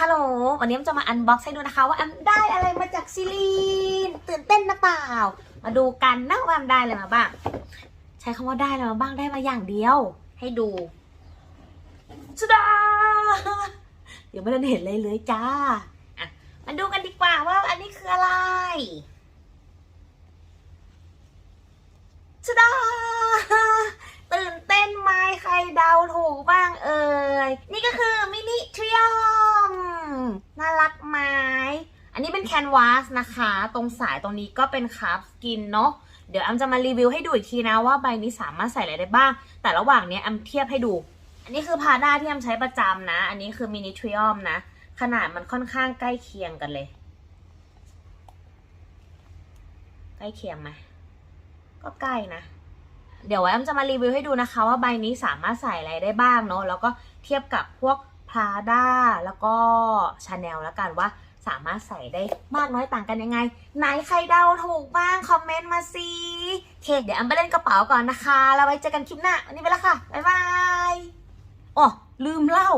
ฮัลโหล วันนี้แอมจะมาอันบ็อกซ์ให้ดูนะคะ ว่าแอมได้อะไรมาจากซิลีนตื่นเต้นนะเปล่า มาดูกันนะว่าแอมได้อะไรมาบ้าง ใช้คำว่าได้อะไรมาบ้างได้มาอย่างเดียว ให้ดูชดาเดี๋ยวไม่ได้เห็นเลยเลยจ้าอะมาดูกันดีกว่าว่าอันนี้คืออะไรชดา ตื่นเต้นไหมใครเดาถูกบ้างเอ่ย นี่ก็คือมินิทริออมน่ารักไหม อันนี้เป็นแคนวาสนะคะ ตรงสายตรงนี้ก็เป็นคาร์บสกินเนาะเดี๋ยวแอมจะมารีวิวให้ดูอีกทีนะว่าใบนี้สามารถใส่อะไรได้บ้าง แต่ระหว่างนี้แอมเทียบให้ดู อันนี้คือพาด้าที่แอมใช้ประจำนะ อันนี้คือมินิทริออมนะ ขนาดมันค่อนข้างใกล้เคียงกันเลย ใกล้เคียงไหมก็ใกล้นะ เดี๋ยวแอมจะมารีวิวให้ดูนะคะ ว่าใบนี้สามารถใส่อะไรได้บ้างเนาะแล้วก็เทียบกับพวก Prada แล้วก็ Chanel แล้วกันว่า สามารถใส่ได้มากน้อยต่างกันยังไง ไหนใครเดาถูกบ้างคอมเมนต์มาสิเคเดี๋ยวแอมไปเล่นกระเป๋าก่อนนะคะแล้วไว้เจอกันคลิปหน้าวันนี้ไปแล้วค่ะบ๊ายบายอ๋อลืมเล่า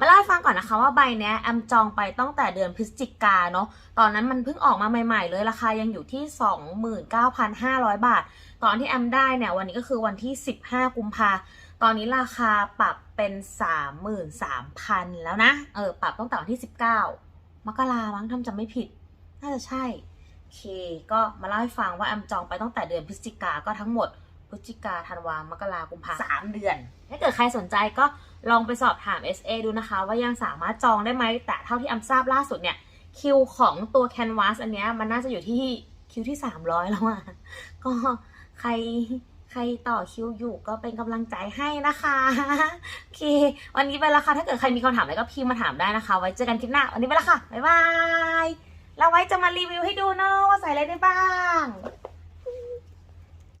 มาเล่าให้ฟังก่อนนะคะว่าใบเนี้ยแอมจองไปตั้งแต่เดือนพฤศจิกาเนาะตอนนั้นมันเพิ่งออกมาใหม่ ๆ เลยราคายังอยู่ที่ 29,500 บาท ตอนที่แอมได้เนี่ยวันนี้ก็คือวันที่ 15 กุมภาตอนนี้ราคาปรับเป็น 33,000 แล้วนะ เออ ปรับตั้งแต่วันที่ 19 มกรามั้งทำจำไม่ผิด น่าจะใช่โอเค ก็มาเล่าให้ฟังว่าแอมจองไปตั้งแต่เดือนพฤศจิกาก็ทั้งหมดพฤศจิกาธันวามกรากุมภาสามเดือน ถ้าเกิดใครสนใจก็ลองไปสอบถาม SA ดูนะคะ ว่ายังสามารถจองได้ไหม แต่เท่าที่แอมทราบล่าสุดเนี่ย คิวของตัวแคนวาสอันเนี้ยมันน่าจะอยู่ที่คิวที่ 300 แล้วอะก็ใคร ใครต่อคิวอยู่ก็เป็นกำลังใจให้นะคะโอเค วันนี้ไปแล้วค่ะถ้าเกิดใครมีคำถามอะไรก็พิมพ์มาถามได้นะคะ ไว้เจอกันคลิปหน้าวันนี้ไปแล้วค่ะบ๊ายบายแล้วไว้จะมารีวิวให้ดูเนาะว่าใส่อะไรได้บ้าง